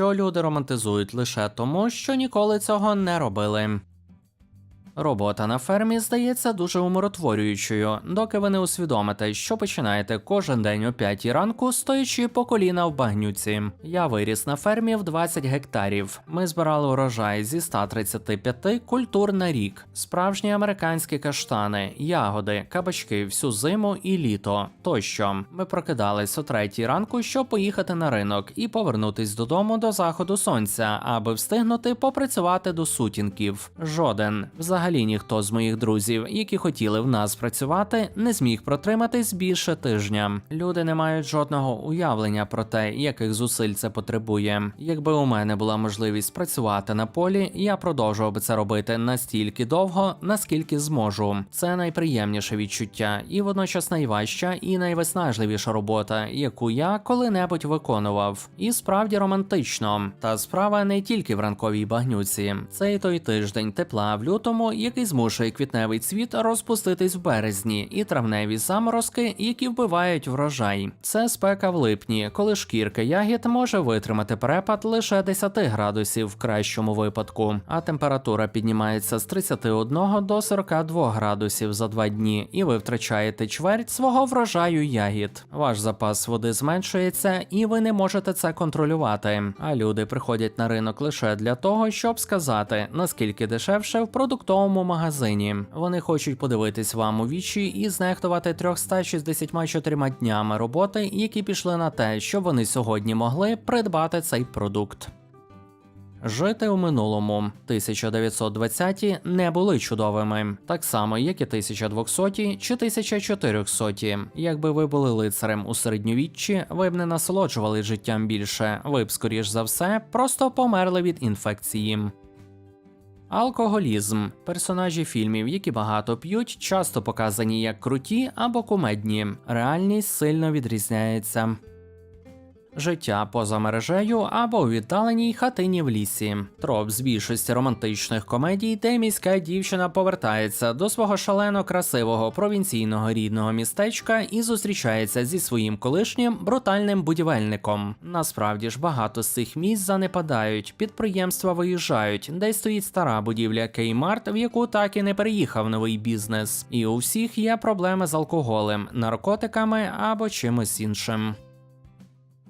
що люди романтизують лише тому, що ніколи цього не робили. Робота на фермі здається дуже умиротворюючою, доки ви не усвідомите, що починаєте кожен день о 5 ранку, стоячи по коліна в багнюці. Я виріс на фермі в 20 гектарів. Ми збирали урожай зі 135 культур на рік, справжні американські каштани, ягоди, кабачки всю зиму і літо. Тощо ми прокидались о 3 ранку, щоб поїхати на ринок і повернутись додому до заходу сонця, аби встигнути попрацювати до сутінків. Жоден, взагалі ніхто з моїх друзів, які хотіли в нас працювати, не зміг протриматись більше тижня. Люди не мають жодного уявлення про те, яких зусиль це потребує. Якби у мене була можливість працювати на полі, я продовжував би це робити настільки довго, наскільки зможу. Це найприємніше відчуття, і водночас найважча і найвиснажливіша робота, яку я коли-небудь виконував. І справді романтично. Та справа не тільки в ранковій багнюці. Це і той тиждень тепла в лютому, який змушує квітневий цвіт розпуститись в березні, і травневі заморозки, які вбивають врожай. Це спека в липні, коли шкірка ягід може витримати перепад лише 10 градусів в кращому випадку, а температура піднімається з 31 до 42 градусів за два дні, і ви втрачаєте чверть свого врожаю ягід. Ваш запас води зменшується, і ви не можете це контролювати. А люди приходять на ринок лише для того, щоб сказати, наскільки дешевше в продуктовому магазині. Вони хочуть подивитись вам у вічі і знехтувати 364 днями роботи, які пішли на те, щоб вони сьогодні могли придбати цей продукт. Жити у минулому 1920-ті не були чудовими, так само як і 1200-ті чи 1400-ті. Якби ви були лицарем у середньовіччі, ви б не насолоджували життям більше. Ви б, скоріш за все, просто померли від інфекції. Алкоголізм персонажі фільмів, які багато п'ють, часто показані як круті або кумедні. Реальність сильно відрізняється. Життя поза мережею або у віддаленій хатині в лісі. Троп з більшості романтичних комедій, де міська дівчина повертається до свого шалено красивого провінційного рідного містечка і зустрічається зі своїм колишнім брутальним будівельником. Насправді ж багато з цих місць занепадають, підприємства виїжджають, де стоїть стара будівля Кеймарт, в яку так і не переїхав новий бізнес. І у всіх є проблеми з алкоголем, наркотиками або чимось іншим.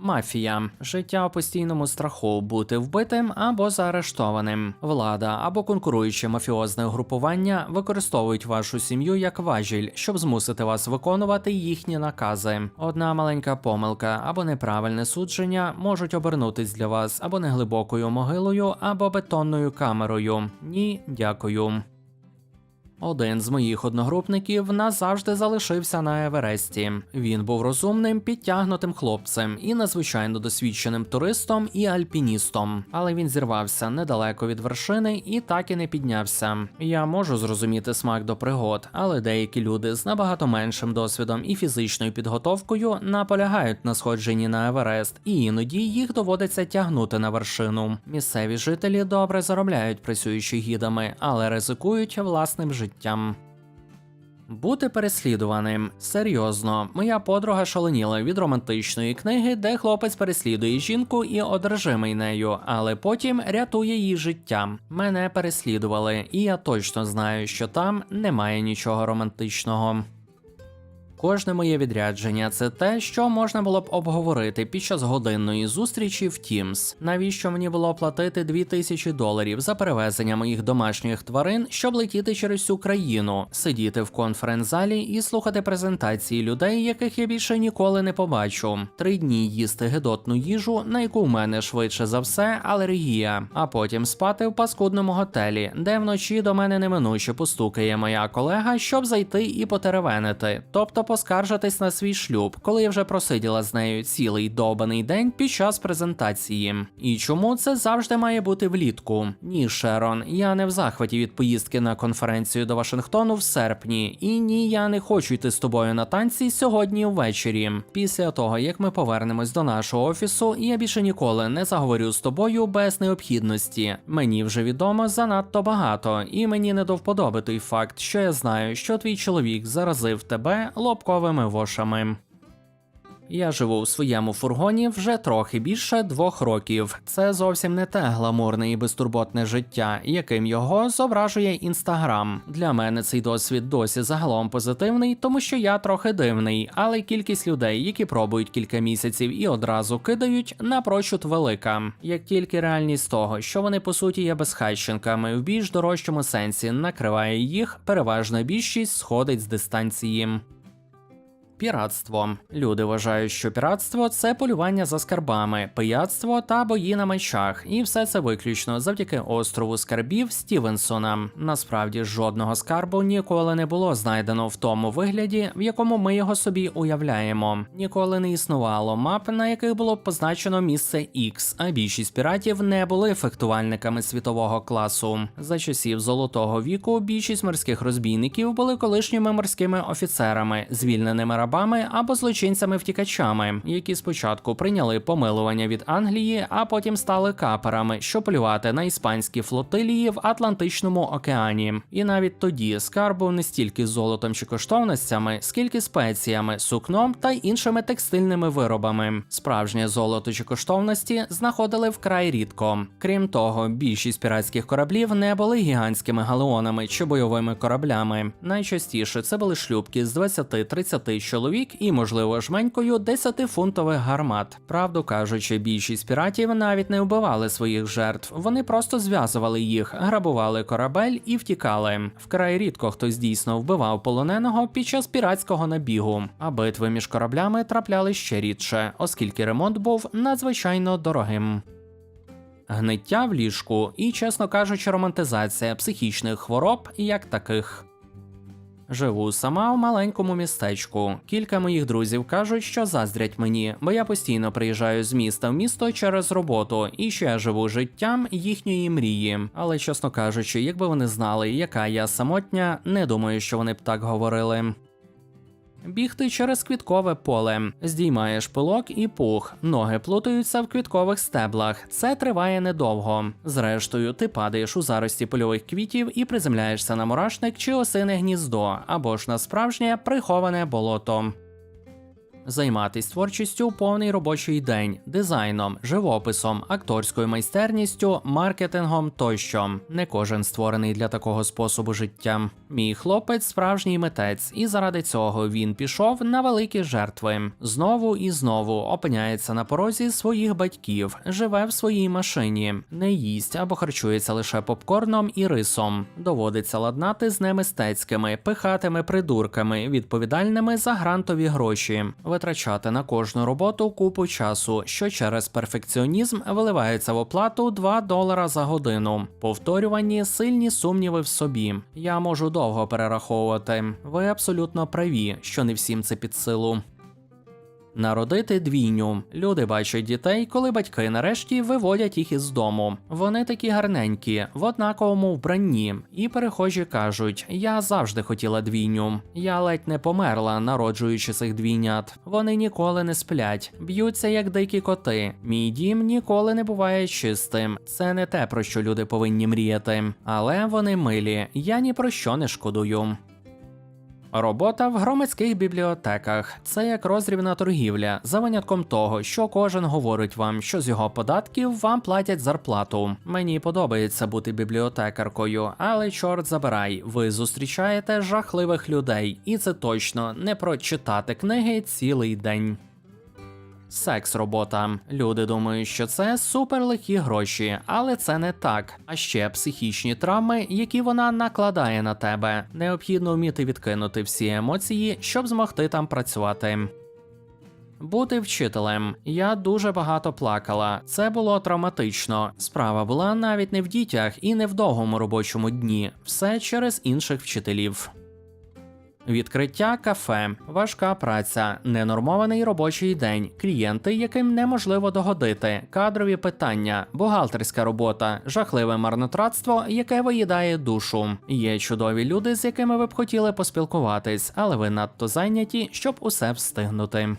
Мафія життя у постійному страху бути вбитим або заарештованим. Влада або конкуруюче мафіозне угрупування використовують вашу сім'ю як важіль, щоб змусити вас виконувати їхні накази. Одна маленька помилка або неправильне судження можуть обернутись для вас або неглибокою могилою, або бетонною камерою. Ні, дякую. Один з моїх одногрупників назавжди залишився на Евересті. Він був розумним, підтягнутим хлопцем і надзвичайно досвідченим туристом і альпіністом. Але він зірвався недалеко від вершини і так і не піднявся. Я можу зрозуміти смак до пригод, але деякі люди з набагато меншим досвідом і фізичною підготовкою наполягають на сходженні на Еверест, і іноді їх доводиться тягнути на вершину. Місцеві жителі добре заробляють працюючи гідами, але ризикують власним життям. Бути переслідуваним серйозно. Моя подруга шаленіла від романтичної книги, де хлопець переслідує жінку і одержимий нею, але потім рятує її життя. Мене переслідували, і я точно знаю, що там немає нічого романтичного. Кожне моє відрядження це те, що можна було б обговорити під час годинної зустрічі в Teams. Навіщо мені було платити 2000 доларів за перевезення моїх домашніх тварин, щоб летіти через всю країну, сидіти в конференц-залі і слухати презентації людей, яких я більше ніколи не побачу. Три дні їсти гидотну їжу, на яку в мене швидше за все алергія, а потім спати в паскудному готелі, де вночі до мене неминуче постукає моя колега, щоб зайти і потеревенити, тобто поскаржитись на свій шлюб, коли я вже просиділа з нею цілий добаний день під час презентації. І чому це завжди має бути влітку? Ні, Шерон, я не в захваті від поїздки на конференцію до Вашингтону в серпні, і ні, я не хочу йти з тобою на танці сьогодні ввечері. Після того, як ми повернемось до нашого офісу, я більше ніколи не заговорю з тобою без необхідності. Мені вже відомо занадто багато, і мені не до вподоби той факт, що я знаю, що твій чоловік заразив тебе лобковими вошами. Я живу в своєму фургоні вже трохи більше двох років. Це зовсім не те гламурне і безтурботне життя, яким його зображує інстаграм. Для мене цей досвід досі загалом позитивний, тому що я трохи дивний, але кількість людей, які пробують кілька місяців і одразу кидають, напрочуд велика. Як тільки реальність того, що вони по суті є безхатченками в більш дорожчому сенсі, накриває їх, переважна більшість сходить з дистанції. Піратство. Люди вважають, що піратство це полювання за скарбами, пияцтво та бої на мечах, і все це виключно завдяки острову скарбів Стівенсона. Насправді жодного скарбу ніколи не було знайдено в тому вигляді, в якому ми його собі уявляємо. Ніколи не існувало мап, на яких було б позначено місце X, а більшість піратів не були фехтувальниками світового класу. За часів золотого віку більшість морських розбійників були колишніми морськими офіцерами, звільненими рабами або злочинцями-втікачами, які спочатку прийняли помилування від Англії, а потім стали каперами, що полювати на іспанські флотилії в Атлантичному океані. І навіть тоді скарб був не стільки золотом чи коштовностями, скільки спеціями, сукном та іншими текстильними виробами. Справжнє золото чи коштовності знаходили вкрай рідко. Крім того, більшість піратських кораблів не були гігантськими галеонами чи бойовими кораблями. Найчастіше це були шлюбки з 20-30 чоловік і, можливо, жменькою 10-фунтових гармат. Правду кажучи, більшість піратів навіть не вбивали своїх жертв. Вони просто зв'язували їх, грабували корабель і втікали. Вкрай рідко хтось дійсно вбивав полоненого під час піратського набігу, а битви між кораблями трапляли ще рідше, оскільки ремонт був надзвичайно дорогим. Гниття в ліжку і, чесно кажучи, романтизація психічних хвороб як таких. Живу сама в маленькому містечку. Кілька моїх друзів кажуть, що заздрять мені, бо я постійно приїжджаю з міста в місто через роботу і ще живу життям їхньої мрії. Але чесно кажучи, якби вони знали, яка я самотня, не думаю, що вони б так говорили. Бігти через квіткове поле, здіймаєш пилок і пух, ноги плутаються в квіткових стеблах. Це триває недовго. Зрештою, ти падаєш у зарості польових квітів і приземляєшся на мурашник чи осине гніздо, або ж на справжнє приховане болото. Займатись творчістю повний робочий день, дизайном, живописом, акторською майстерністю, маркетингом тощо. Не кожен створений для такого способу життя. Мій хлопець справжній митець, і заради цього він пішов на великі жертви. Знову і знову опиняється на порозі своїх батьків, живе в своїй машині, не їсть або харчується лише попкорном і рисом. Доводиться ладнати з немистецькими, пихатими придурками, відповідальними за грантові гроші витрачати на кожну роботу купу часу, що через перфекціонізм виливається в оплату 2 долара за годину. Повторювані сильні сумніви в собі. Я можу довго перераховувати. Ви абсолютно праві, що не всім це під силу. Народити двійню. Люди бачать дітей, коли батьки нарешті виводять їх із дому. Вони такі гарненькі, в однаковому вбранні, і перехожі кажуть: Я завжди хотіла двійню. Я ледь не померла, народжуючи цих двійнят. Вони ніколи не сплять, б'ються як дикі коти. Мій дім ніколи не буває чистим. Це не те, про що люди повинні мріяти. Але вони милі. Я ні про що не шкодую. Робота в громадських бібліотеках це як розрівна торгівля, за винятком того, що кожен говорить вам, що з його податків вам платять зарплату. Мені подобається бути бібліотекаркою, але чорт забирай, ви зустрічаєте жахливих людей, і це точно не прочитати книги цілий день. Секс робота. Люди думають, що це суперлегкі гроші, але це не так. А ще психічні травми, які вона накладає на тебе. Необхідно вміти відкинути всі емоції, щоб змогти там працювати. Бути вчителем. Я дуже багато плакала. Це було травматично. Справа була навіть не в дітях і не в довгому робочому дні. Все через інших вчителів. Відкриття кафе, важка праця, ненормований робочий день, клієнти, яким неможливо догодити, кадрові питання, бухгалтерська робота, жахливе марнотратство, яке виїдає душу. Є чудові люди, з якими ви б хотіли поспілкуватись, але ви надто зайняті, щоб усе встигнути.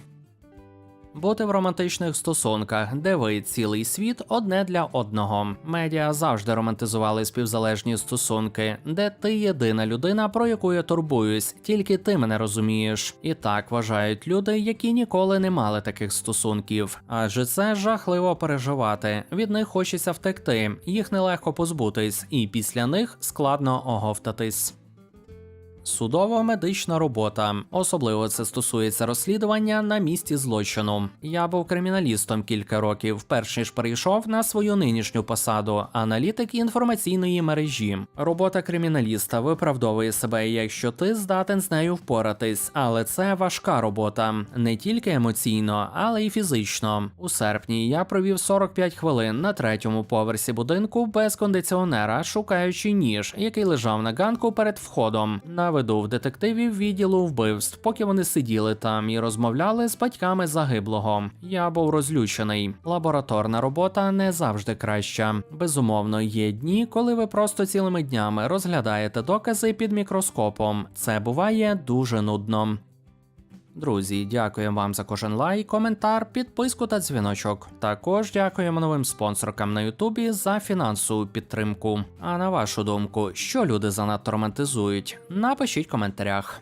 Бути в романтичних стосунках, де ви цілий світ одне для одного. Медіа завжди романтизували співзалежні стосунки, де ти єдина людина, про яку я турбуюсь, тільки ти мене розумієш. І так вважають люди, які ніколи не мали таких стосунків. Адже це жахливо переживати. Від них хочеться втекти, їх нелегко позбутись, і після них складно оговтатись. Судово-медична робота. Особливо це стосується розслідування на місці злочину. Я був криміналістом кілька років, перш ніж перейшов на свою нинішню посаду аналітик інформаційної мережі. Робота криміналіста виправдовує себе, якщо ти здатен з нею впоратись, але це важка робота не тільки емоційно, але й фізично. У серпні я провів 45 хвилин на третьому поверсі будинку без кондиціонера, шукаючи ніж, який лежав на ганку перед входом. На виду в детективів відділу вбивств, поки вони сиділи там і розмовляли з батьками загиблого. Я був розлючений. Лабораторна робота не завжди краща. Безумовно, є дні, коли ви просто цілими днями розглядаєте докази під мікроскопом. Це буває дуже нудно. Друзі, дякуємо вам за кожен лайк, коментар, підписку та дзвіночок. Також дякуємо новим спонсоркам на Ютубі за фінансову підтримку. А на вашу думку, що люди занадто романтизують? Напишіть в коментарях.